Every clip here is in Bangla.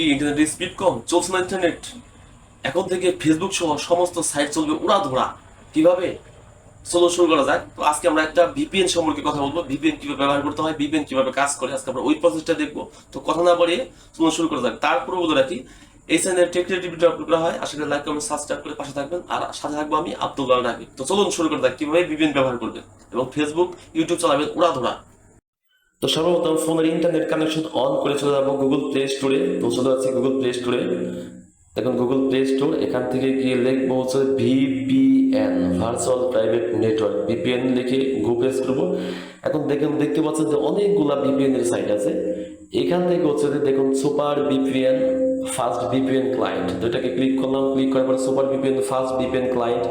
কি ইন্টারনেটের স্পিড কম? চলছে না ইন্টারনেট এখন থেকে ফেসবুক সহ সমস্ত সাইট চলবে উড়া ধরা কীভাবে? চলো শুরু করা যাক। তো আজকে আমরা একটা ভিপিএন সম্পর্কে কথা বলব। ভিপিএন কীভাবে ব্যবহার করতে হয়? ভিপিএন কীভাবে কাজ করে? আজকে আমরা ওই প্রসেসটা দেখব। তো কথা না বাড়িয়ে চলো শুরু করা যাক। তারপরে বলে রাখি, এই চ্যানেলে টেকনিক ভিডিও আপলোড করা হয়। করি লাইক কমেন্ট সাবস্ক্রাইব করে পাশে থাকবেন। আর সাথে থাকব আমি আব্দুল্লাহ রাবি তো চলুন শুরু করা যাক। কীভাবে ভিপিএন ব্যবহার করবেন? এবং ফেসবুক ইউটিউব চালাবেন উড়া ধরা তো সর্বপ্রথম ফোনের ইন্টারনেট কানেকশন অন করে চলে যাব গুগল প্লে স্টোরে তো চলে যাচ্ছে গুগল প্লে স্টোরে দেখুন গুগল প্লে স্টোর এখান থেকে গিয়ে লিখব হচ্ছে VPN virtual private network VPN লিখে গো প্রেস করব। এখন দেখুন, দেখতে পাচ্ছেন যে অনেকগুলা ভিপিএন এর সাইট আছে। এখান থেকে হচ্ছে যে দেখুন super VPN fast VPN client তো এটাকে ক্লিক করলাম ক্লিক করার পরে super VPN fast VPN client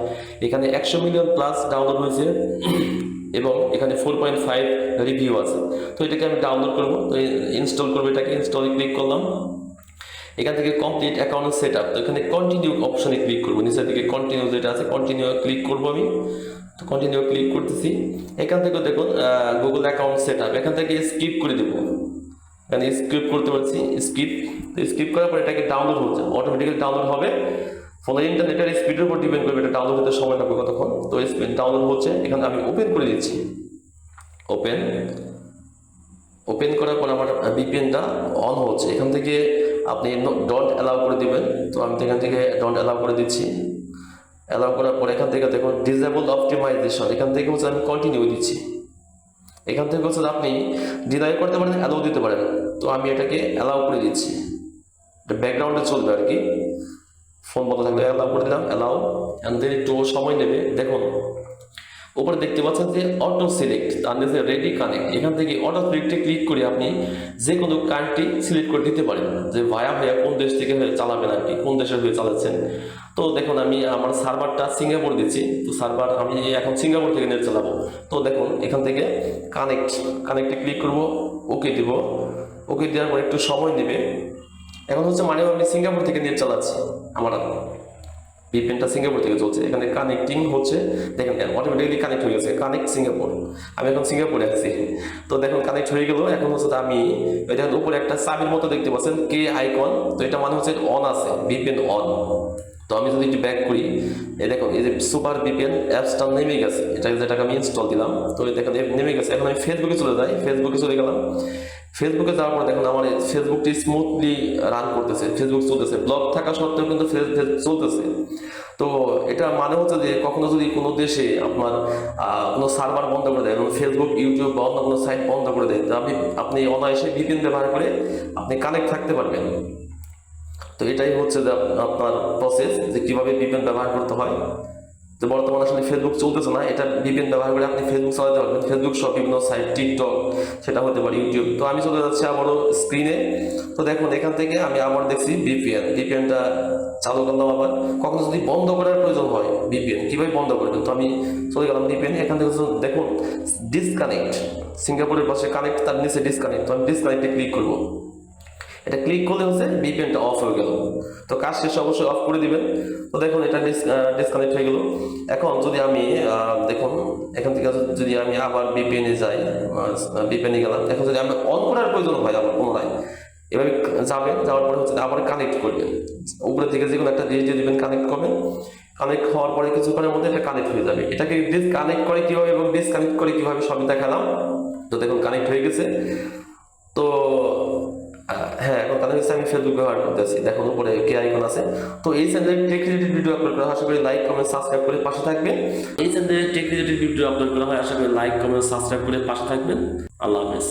এখানে একশো মিলিয়ন প্লাস ডাউনলোড হয়েছে। এবং এখানে ফোর পয়েন্ট ফাইভ রিভিউ আছে। তো এটাকে আমি ডাউনলোড করব। তো ইনস্টল করব এটাকে। ইনস্টলে ক্লিক করলাম। এখান থেকে কমপ্লিট অ্যাকাউন্ট সেট আপ তো এখানে কন্টিনিউ অপশনে ক্লিক করব। নিচের দিকে কন্টিনিউ যেটা আছে কন্টিনিউ ক্লিক করব আমি। তো কন্টিনিউ ক্লিক করতেছি। এখান থেকে দেখুন গুগল অ্যাকাউন্ট সেট আপ এখান থেকে স্কিপ করে দেবো। এখানে স্কিপ করতে পারছি স্কিপ স্কিপ করার পর এটাকে ডাউনলোড হচ্ছে। অটোমেটিক্যালি ডাউনলোড হবে। ফোনের ইন্টারনেটের স্পিডের উপর ডিপেন্ড করবে এটা ডাউনলোড হতে সময় লাগবে কতক্ষণ? তো স্পিড ডাউনলোড হচ্ছে, এখানে আমি ওপেন করে দিচ্ছি। ওপেন ওপেন করার পর আমার ভিপিএনটা অন হচ্ছে। এখান থেকে আপনি ডন্ট অ্যালাউ করে দিবেন। তো আমি এখান থেকে ডন্ট অ্যালাউ করে দিচ্ছি। অ্যালাউ করার পর এখান থেকে দেখুন ডিজেবল অপটিমাইজেশন এখান থেকে হচ্ছে আমি কন্টিনিউ দিচ্ছি। এখান থেকে হচ্ছে আপনি ডিনাই করতে পারেন অ্যালাউ দিতে পারেন। তো আমি এটাকে অ্যালাউ করে দিচ্ছি। এটা ব্যাকগ্রাউন্ডে চলবে আর কি। ফোন বন্ধ থাকলে অ্যালাউ করে দিলাম অ্যালাউ অ্যান্ড দেন একটু সময় নেবে। দেখুন, উপরে দেখতে পাচ্ছেন যে অটো সিলেক্ট তার নিচে রেডি কানেক্ট এখান থেকে অটো সিলেক্টে ক্লিক করে আপনি যে কোনো কান্ট্রি সিলেক্ট করে দিতে পারেন, যে ভায়া ভাইয়া কোন দেশ থেকে চালাবেন আর কি, কোন দেশের হয়ে চালাচ্ছেন। তো দেখুন, আমি আমার সার্ভারটা সিঙ্গাপুর দিচ্ছি, তো সার্ভার আমি এখন সিঙ্গাপুর থেকে নেট চালাবো। তো দেখুন, এখান থেকে কানেক্ট কানেক্টে ক্লিক করব ওকে দিব। ওকে দেওয়ার পর একটু সময় নেবে। এখন হচ্ছে মানে আমি সিঙ্গাপুর থেকে নেট চালাচ্ছি আমার ভিপিএনটা সিঙ্গাপুর থেকে চলছে। এখানে কানেক্টিং হচ্ছে। দেখেন অটোমেটিকলি কানেক্ট হয়ে গেছে। কানেক্ট সিঙ্গাপুর আমি এখন সিঙ্গাপুরে আছি। তো দেখুন কানেক্ট হয়ে গেল। এখন হচ্ছে আমি এটা উপরে একটা চাবির মতো দেখতে পাচ্ছেন কে আইকন তো এটা মানে হচ্ছে অন আছে ভিপিএন অন তো আমি যদি একটু ব্যাক করি এই দেখুন এই যে সুপার ভিপিএন অ্যাপসটা নেমে গেছে। এটা যেটাকে আমি ইনস্টল দিলাম, তো দেখুন নেমে গেছে। এখন আমি ফেসবুকে চলে যাই ফেসবুকে চলে গেলাম। ফেসবুকে যাওয়ার পর দেখুন, আমার ফেসবুকটি স্মুথলি রান করতেছে ফেসবুক চলতেছে। ব্লগ থাকা সত্ত্বেও কিন্তু চলতেছে। তো এটা মানে হচ্ছে যে কখনো যদি কোনো দেশে আপনার কোনো সার্ভার বন্ধ করে দেয়, এবং ফেসবুক ইউটিউব বা অন্য কোনো সাইট বন্ধ করে দেয়, তো আপনি আপনি অনায়াসে ভিপিএন ব্যবহার করে আপনি কানেক্ট থাকতে পারবেন। তো এটাই হচ্ছে যে আপনার প্রসেস যে কীভাবে ভিপিএন ব্যবহার করতে হয়। তো বর্তমানে আসলে ফেসবুক চলতেছে না, এটা ভিপিএন ব্যবহার করে আপনি ফেসবুক চালাতে পারবেন। ফেসবুক সহ বিভিন্ন সাইট টিকটক সেটা হতে পারে ইউটিউব তো আমি চলে যাচ্ছি আবারও স্ক্রিনে তো দেখুন, এখান থেকে আমি আবার দেখছি ভিপিএন ভিপিএনটা চালু করলাম আবার। কখনো যদি বন্ধ করার প্রয়োজন হয় ভিপিএন কীভাবে বন্ধ করবেন? তো আমি চলে গেলাম ভিপিএন এখান থেকে দেখুন ডিসকানেক্ট সিঙ্গাপুরের পাশে কানেক্ট তার নিচে ডিসকানেক্ট তো আমি ডিসকানেক্টে ক্লিক করব। এটা ক্লিক করলে হচ্ছে ভিপিএনটা অফ হয়ে গেল। তো কাজ শেষে অবশ্যই অফ করে দিবেন। তো দেখুন, এটা ডিসকানেক্ট হয়ে গেল। এখন যদি আমি দেখুন, এখান থেকে যদি আমি আবার ভিপিএনে যাই ভিপিএনে গেলাম, এখন যদি আমি অন করার প্রয়োজন হয় আবার পুনরায়, এভাবে যাবেন, যাওয়ার পরে হচ্ছে আবার কানেক্ট করবেন। উপরে থেকে যে কোনো একটা জিনিস দিয়ে দিবেন কানেক্ট করবেন। কানেক্ট হওয়ার পরে কিছুক্ষণের মধ্যে এটা কানেক্ট হয়ে যাবে। এটাকে ডিসকানেক্ট করে কীভাবে এবং ডিসকানেক্ট করে কীভাবে সবই দেখালাম। তো দেখুন কানেক্ট হয়ে গেছে। তো আমি ফেসবুক ব্যবহার করতেছি দেখুন উপরে কে আইকন আছে? তো এই চ্যানেলে টেক রিলেটেড ভিডিও আপলোড করা হয়। আশা করি লাইক কমেন্ট সাবস্ক্রাইব করে পাশে থাকবেন। এই চ্যানেলে টেক রিলেটেড ভিডিও আপলোড করা হয়। আশা করি লাইক কমেন্ট সাবস্ক্রাইব করে পাশে থাকবেন। আল্লাহ হাফেজ।